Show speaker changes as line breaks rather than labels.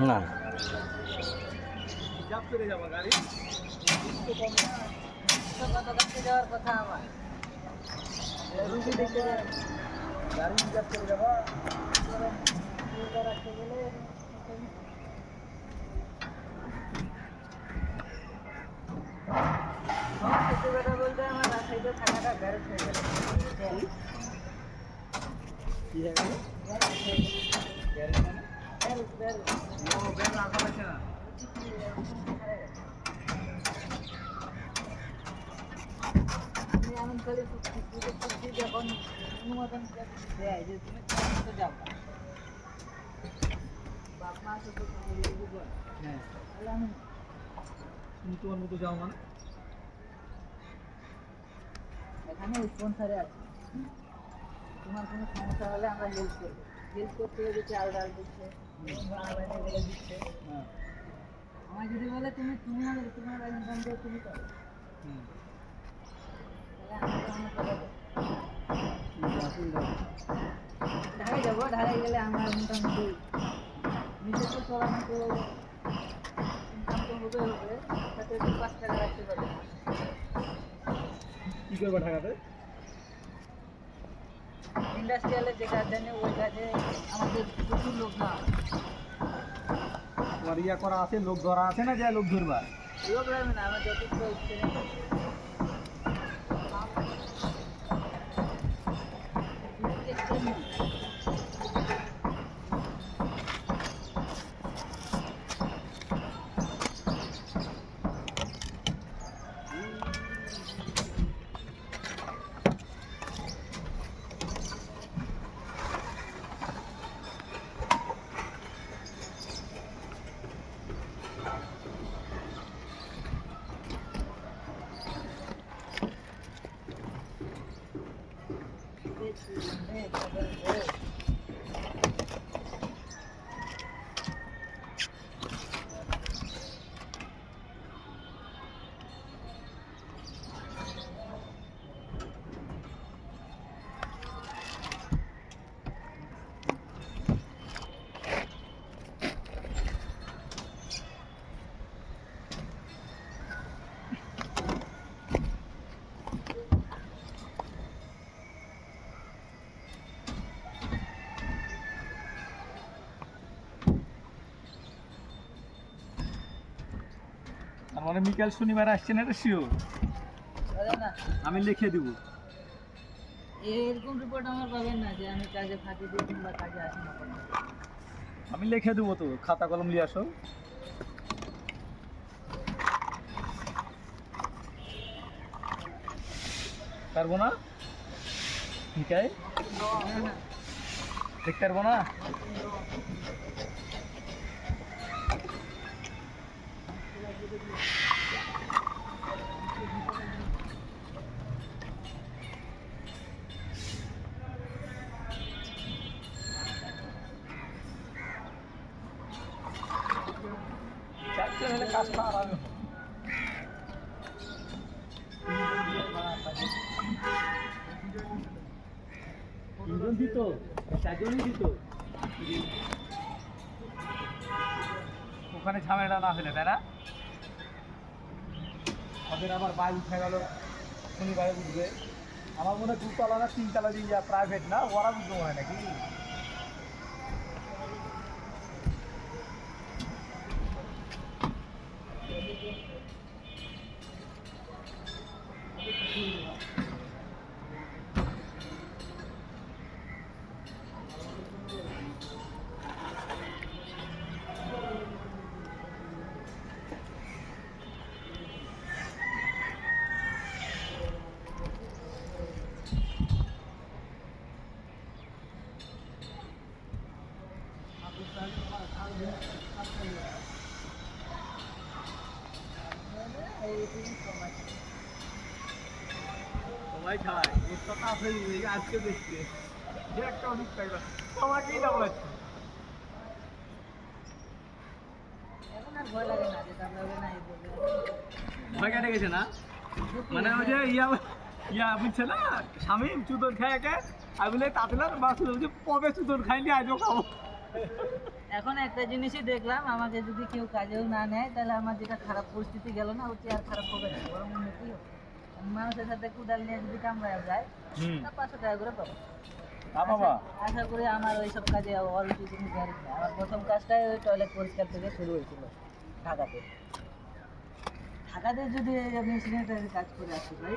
না।
আমার রুগী দেখতে যাই গাড়ি রিজার্ভ করে যাবা রাখতে গেলে। সত্যি কথা বলতে আমার রাজশাহীতে থাকাটা ব্যারেজ হয়ে অনুমোদন দেয় যে তুমি যাও বাপ মা
হ্যাঁ
তাহলে আমি
তুমি তোমার মতো যাও মানে
এখানে স্পন্সারে আছে। তোমার কোনো সমস্যা হলে আমরা হেল্প করব। হেল্প করতে গেলে চাল ডাল দিচ্ছে দিচ্ছে। আমার যদি বলে তুমি তুমি হবে তোমার ইনকাম দিয়ে তুমি করো। ঢাকায় যাব ঢাকায় গেলে আমার মোটামুটি তো চলানো তো ইনকাম তো হবে হবে পাঁচ টাকা রাখতে পারবে।
করবে ঢাকাতে?
ইন্ডাস্ট্রিয়ালে যে কাজ ওই কাজে আমাদের প্রচুর লোক না।
তোমার ইয়া করা আছে লোক ধরা আছে না যায় লোক ধরবা?
লোক লাগবে না আমার যথেষ্ট এক্সপিরিয়েন্স আছে
তার মানে বিকাল শনিবার আসছে না এটা শিওর আমি লিখে দিব।
এরকম রিপোর্ট আমার পাবেন না যে আমি কাজে ফাঁকি দিই কিংবা কাজে আসি না
আমি লিখে দেবো তো খাতা কলম নিয়ে আসো। পারব না? ঠিক আছে দেখতে পারব না? হলে কাজটা আরামে তিনজন দিত চারজনই দিত। ওখানে ঝামেলা না হলে তাই না ওদের আবার বাইক উঠে গেল শনিবারে উঠবে আমার মনে হয় দুতলা না তিনতলা দিয়ে প্রাইভেট না ওরা বুঝতে মনে হয় নাকি?
ভয়
কেটে গেছে না? মানে ওই যে ইয়া ইয়া বুঝছে না? স্বামী খায় একে। আমি বলে চুদন খাইনি আজও খাব।
এখন একটা জিনিসই দেখলাম আমাকে যদি কেউ কাজেও না নেয় তাহলে আমার যেটা খারাপ পরিস্থিতি গেল না ওটি আর খারাপ হবে না বরং উন্নতি হবে। মানুষের সাথে কুদাল নিয়ে যদি কামড়ায় যায় তা পাঁচশো টাকা করে পাবো।
বাবা।
আশা- করি আমার ওইসব কাজে অরুচি কোনো আমার প্রথম কাজটাই ওই টয়লেট পরিষ্কার থেকে শুরু হয়েছিল ঢাকাতে। ঢাকাতে যদি আমি কাজ করে আসতে পারি